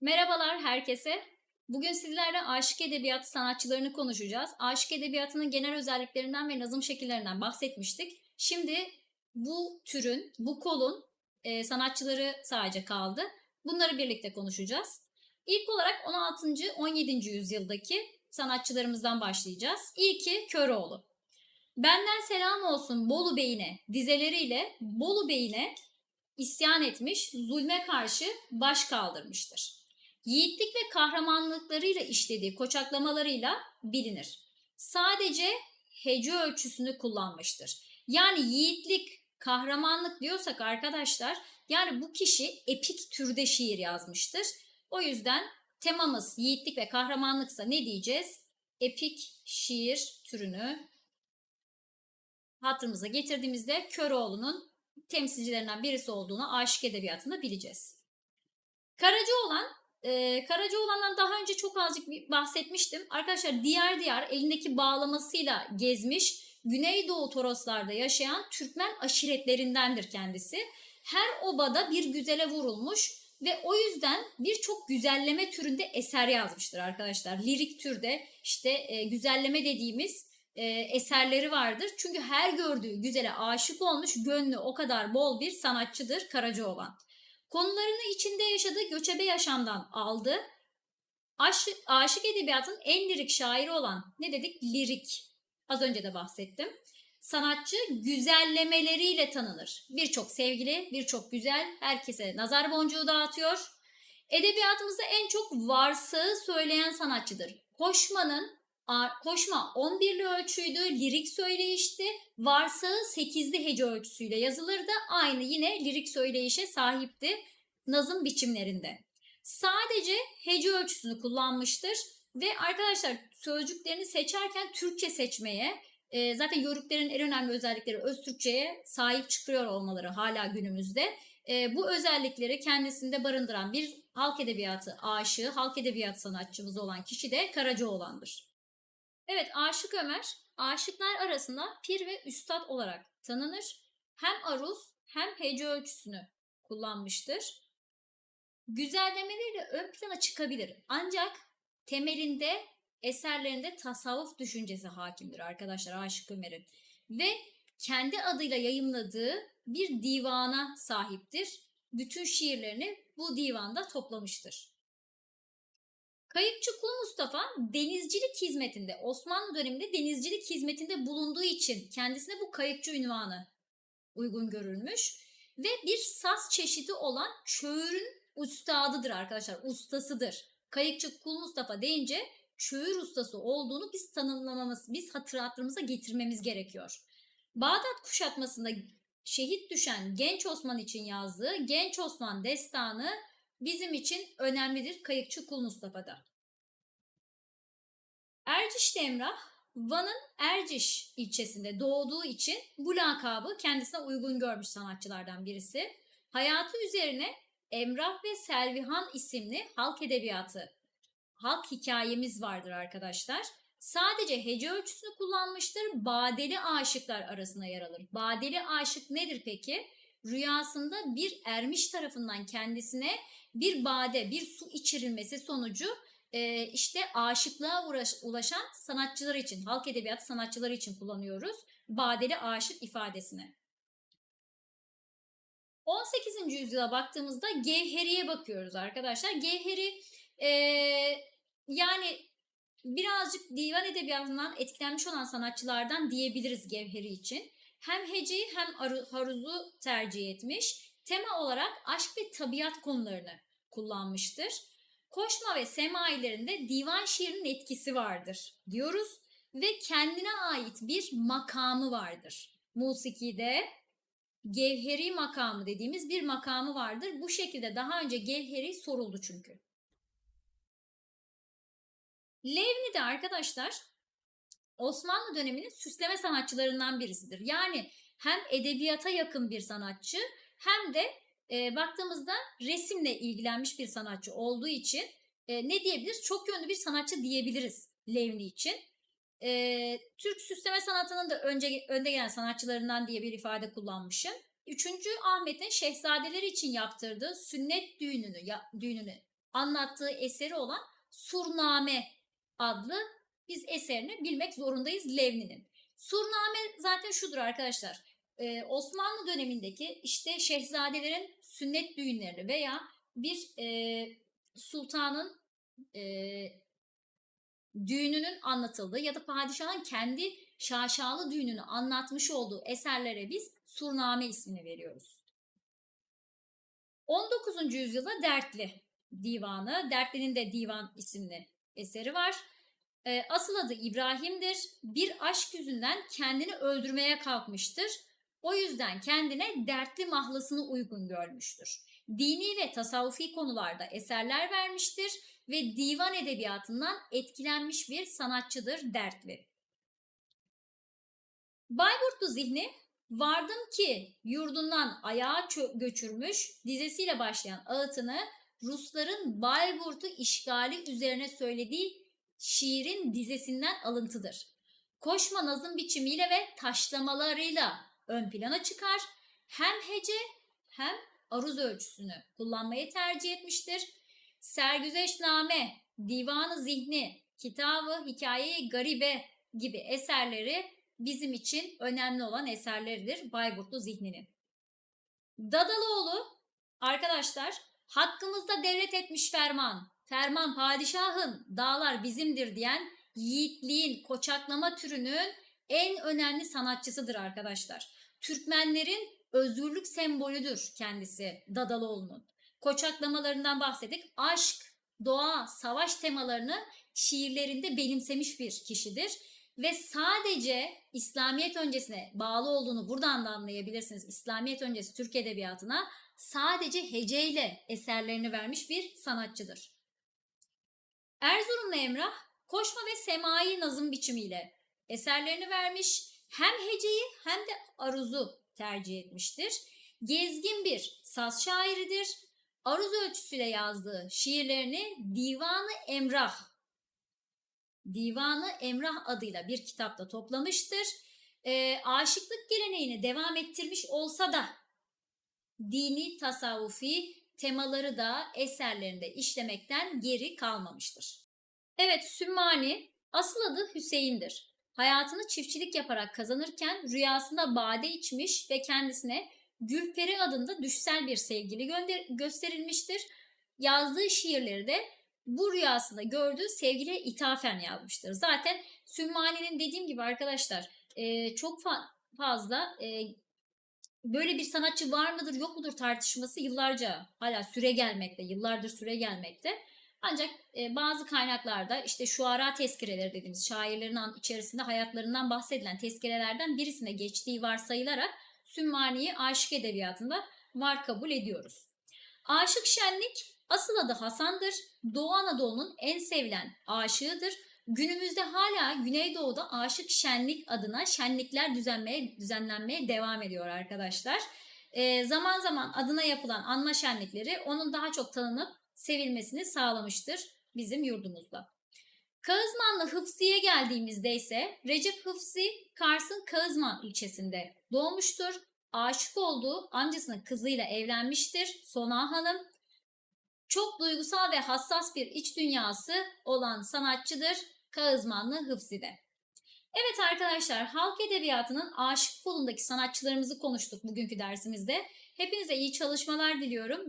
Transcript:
Merhabalar herkese. Bugün sizlerle aşık edebiyatı sanatçılarını konuşacağız. Aşık edebiyatının genel özelliklerinden ve nazım şekillerinden bahsetmiştik. Şimdi bu türün, bu kolun e, sanatçıları sadece kaldı. Bunları birlikte konuşacağız. İlk olarak 16. 17. yüzyıldaki sanatçılarımızdan başlayacağız. İlki Köroğlu. Benden selam olsun Bolu Bey'ine dizeleriyle Bolu Bey'ine isyan etmiş, zulme karşı baş kaldırmıştır. Yiğitlik ve kahramanlıklarıyla işlediği koçaklamalarıyla bilinir. Sadece hece ölçüsünü kullanmıştır. Yani yiğitlik, kahramanlık diyorsak arkadaşlar, yani bu kişi epik türde şiir yazmıştır. O yüzden temamız yiğitlik ve kahramanlıksa ne diyeceğiz? Epik şiir türünü hatırımıza getirdiğimizde Köroğlu'nun temsilcilerinden birisi olduğunu aşık edebiyatında bileceğiz. Karacaoğlan, e, Karacaoğlan'dan daha önce çok azıcık bahsetmiştim. Arkadaşlar diğer diğer elindeki bağlamasıyla gezmiş, Güneydoğu Toroslarda yaşayan Türkmen aşiretlerindendir kendisi. Her obada bir güzele vurulmuş ve o yüzden birçok güzelleme türünde eser yazmıştır arkadaşlar. Lirik türde işte e, güzelleme dediğimiz e, eserleri vardır. Çünkü her gördüğü güzele aşık olmuş, gönlü o kadar bol bir sanatçıdır Karacaoğlan. Konularını içinde yaşadığı göçebe yaşamdan aldı. Aşık, aşık edebiyatın en lirik şairi olan ne dedik? Lirik. Az önce de bahsettim. Sanatçı güzellemeleriyle tanınır. Birçok sevgili, birçok güzel, herkese nazar boncuğu dağıtıyor. Edebiyatımızda en çok varsağı söyleyen sanatçıdır. Koşmanın Koşma 11'li ölçüydü, lirik söyleyişti. Varsağı 8'li hece ölçüsüyle yazılırdı. Aynı yine lirik söyleyişe sahipti nazım biçimlerinde. Sadece hece ölçüsünü kullanmıştır ve arkadaşlar sözcüklerini seçerken Türkçe seçmeye e, zaten yörüklerin en önemli özellikleri öz Türkçe'ye sahip çıkıyor olmaları hala günümüzde. E, bu özellikleri kendisinde barındıran bir halk edebiyatı aşığı, halk edebiyat sanatçımız olan kişi de Karacaoğlan'dır. Evet Aşık Ömer aşıklar arasında pir ve üstad olarak tanınır. Hem aruz hem hece ölçüsünü kullanmıştır. Güzellemeleriyle ön plana çıkabilir. Ancak temelinde eserlerinde tasavvuf düşüncesi hakimdir arkadaşlar Aşık Ömer'in. Ve kendi adıyla yayımladığı bir divana sahiptir. Bütün şiirlerini bu divanda toplamıştır. Kayıkçı Kulu Mustafa denizcilik hizmetinde, Osmanlı döneminde denizcilik hizmetinde bulunduğu için kendisine bu kayıkçı ünvanı uygun görülmüş. Ve bir saz çeşidi olan çöğürün ustadıdır arkadaşlar, ustasıdır. Kayıkçı Kul Mustafa deyince çöğür ustası olduğunu biz tanımlamamız, biz hatırlatmamıza getirmemiz gerekiyor. Bağdat kuşatmasında şehit düşen Genç Osman için yazdığı Genç Osman destanı bizim için önemlidir Kayıkçı Kul Mustafa'da. Erciş Emrah, Van'ın Erciş ilçesinde doğduğu için bu lakabı kendisine uygun görmüş sanatçılardan birisi. Hayatı üzerine Emrah ve Selvihan isimli halk edebiyatı, halk hikayemiz vardır arkadaşlar. Sadece hece ölçüsünü kullanmıştır. Badeli aşıklar arasında yer alır. Badeli aşık nedir peki? Rüyasında bir ermiş tarafından kendisine bir bade, bir su içirilmesi sonucu e, işte aşıklığa uğraş, ulaşan sanatçılar için, halk edebiyatı sanatçıları için kullanıyoruz. Badeli aşık ifadesini. 18. yüzyıla baktığımızda Gevheri'ye bakıyoruz arkadaşlar. Gevheri e, yani birazcık divan edebiyatından etkilenmiş olan sanatçılardan diyebiliriz Gevheri için. Hem heceyi hem haruzu tercih etmiş. Tema olarak aşk ve tabiat konularını kullanmıştır. Koşma ve semailerinde divan şiirinin etkisi vardır diyoruz ve kendine ait bir makamı vardır. Musiki'de gevheri makamı dediğimiz bir makamı vardır. Bu şekilde daha önce gevheri soruldu çünkü. Levni de arkadaşlar Osmanlı döneminin süsleme sanatçılarından birisidir. Yani hem edebiyata yakın bir sanatçı hem de e, baktığımızda resimle ilgilenmiş bir sanatçı olduğu için e, ne diyebiliriz? Çok yönlü bir sanatçı diyebiliriz Levni için. E, Türk süsleme sanatının da önce önde gelen sanatçılarından diye bir ifade kullanmışım. Üçüncü Ahmet'in şehzadeler için yaptırdığı sünnet düğününü, ya, düğününü anlattığı eseri olan Surname adlı biz eserini bilmek zorundayız Levni'nin. Surname zaten şudur arkadaşlar. Ee, Osmanlı dönemindeki işte şehzadelerin sünnet düğünlerini veya bir e, sultanın e, düğününün anlatıldığı ya da padişahın kendi şaşalı düğününü anlatmış olduğu eserlere biz Surname ismini veriyoruz. 19. yüzyılda Dertli divanı, Dertli'nin de divan isimli eseri var. Ee, asıl adı İbrahim'dir. Bir aşk yüzünden kendini öldürmeye kalkmıştır. O yüzden kendine dertli mahlasını uygun görmüştür. Dini ve tasavvufi konularda eserler vermiştir ve divan edebiyatından etkilenmiş bir sanatçıdır Dertli. Bayburtlu zihni vardım ki yurdundan ayağa göçürmüş dizesiyle başlayan ağıtını Rusların Bayburt'u işgali üzerine söylediği şiirin dizesinden alıntıdır. Koşma nazım biçimiyle ve taşlamalarıyla ön plana çıkar. Hem hece hem aruz ölçüsünü kullanmayı tercih etmiştir. Sergüzeşname, Divanı Zihni, Kitabı Hikaye-i Garibe gibi eserleri bizim için önemli olan eserleridir Bayburtlu Zihni'nin. Dadaloğlu arkadaşlar hakkımızda devlet etmiş ferman, ferman padişahın, dağlar bizimdir diyen yiğitliğin koçaklama türünün en önemli sanatçısıdır arkadaşlar. Türkmenlerin özgürlük sembolüdür kendisi Dadaloğlu'nun. Koçaklamalarından bahsettik. Aşk, doğa, savaş temalarını şiirlerinde benimsemiş bir kişidir. Ve sadece İslamiyet öncesine bağlı olduğunu buradan da anlayabilirsiniz. İslamiyet öncesi Türk Edebiyatı'na sadece heceyle eserlerini vermiş bir sanatçıdır. Erzurumlu Emrah koşma ve semai nazım biçimiyle eserlerini vermiş. Hem heceyi hem de aruzu tercih etmiştir. Gezgin bir saz şairidir. Aruz ölçüsüyle yazdığı şiirlerini Divanı Emrah Divanı Emrah adıyla bir kitapta toplamıştır. E, aşıklık geleneğini devam ettirmiş olsa da dini tasavvufi temaları da eserlerinde işlemekten geri kalmamıştır. Evet Sümmani asıl adı Hüseyin'dir. Hayatını çiftçilik yaparak kazanırken rüyasında bade içmiş ve kendisine Gülperi adında düşsel bir sevgili gönder- gösterilmiştir. Yazdığı şiirleri de bu rüyasında gördüğü sevgiliye ithafen yazmıştır. Zaten Sümmani'nin dediğim gibi arkadaşlar e, çok fa- fazla e, böyle bir sanatçı var mıdır yok mudur tartışması yıllarca hala süre gelmekte, yıllardır süre gelmekte. Ancak e, bazı kaynaklarda işte şuara tezkireleri dediğimiz şairlerin içerisinde hayatlarından bahsedilen tezkirelerden birisine geçtiği varsayılarak Sümmani'yi aşık edebiyatında var kabul ediyoruz. Aşık Şenlik asıl adı Hasan'dır. Doğu Anadolu'nun en sevilen aşığıdır. Günümüzde hala Güneydoğu'da Aşık Şenlik adına şenlikler düzenmeye, düzenlenmeye devam ediyor arkadaşlar. Ee, zaman zaman adına yapılan anma şenlikleri onun daha çok tanınıp sevilmesini sağlamıştır bizim yurdumuzda. Kağızmanlı Hıfzi'ye geldiğimizde ise Recep Hıfzi Kars'ın Kağızman ilçesinde doğmuştur. Aşık olduğu amcasının kızıyla evlenmiştir Sona Hanım. Çok duygusal ve hassas bir iç dünyası olan sanatçıdır Kağızmanlı Hıfzi'de. Evet arkadaşlar halk edebiyatının aşık kolundaki sanatçılarımızı konuştuk bugünkü dersimizde. Hepinize iyi çalışmalar diliyorum.